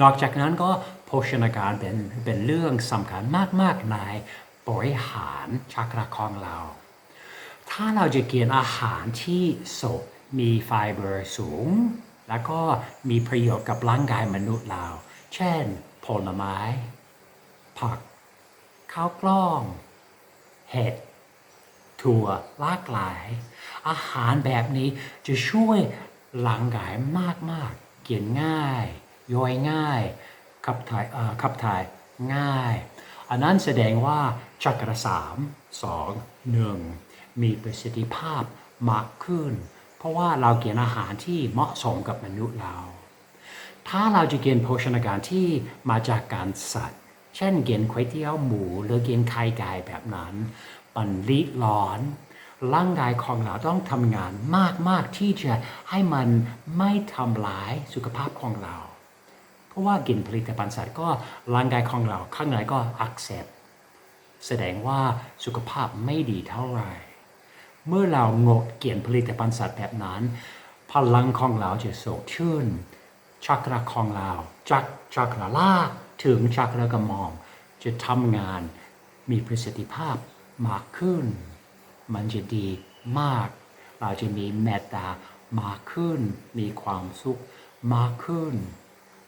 นอกจากนั้นก็โภชนาการเป็นเป็นเรื่องสำคัญมากๆในบริหารชักระของเรา ถ้าเราจะกินอาหารที่สดมีไฟเบอร์สูง แล้วก็มีประโยชน์กับร่างกายมนุษย์เรา เช่น ผลไม้ ผัก ข้าวกล้อง เห็ด ถั่วหลากหลาย อาหารแบบนี้จะช่วยร่างกายมาก ๆ กินง่าย ย่อยง่าย ขับถ่ายขับถ่ายง่าย อันนั้นแสดงว่าจักรสามสองหนึ่งมีประสิทธิภาพมากขึ้น เพราะว่าเรากินอาหารที่เหมาะสมกับมนุษย์เรา ถ้าเราจะกินโภชนาการที่มาจากการสัตว์ เช่นกินก๋วยเตี๋ยวหมูหรือกินไข่ไก่แบบนั้นมันรีดร้อนร่างกายของเราต้องทำงานมาก ๆ ที่จะให้มันไม่ทำร้ายสุขภาพของเรา ราะว่ากินผลิตภัณฑ์สัตว์ก็ร่างกายของเราข้างในก็อักเสบแสดงว่าสุขภาพไม่ดีเท่าไหร่เมื่อเรางดเกี่ยนผลิตภัณฑ์สัตว์แบบนั้น พลังของเราจะสดชื่นชักระของเราจากชักระลากถึงชักระกระหมอมจะทำงานมีประสิทธิภาพมากขึ้น มันจะดีมาก เราจะมีเมตตามากขึ้น มีความสุขมากขึ้น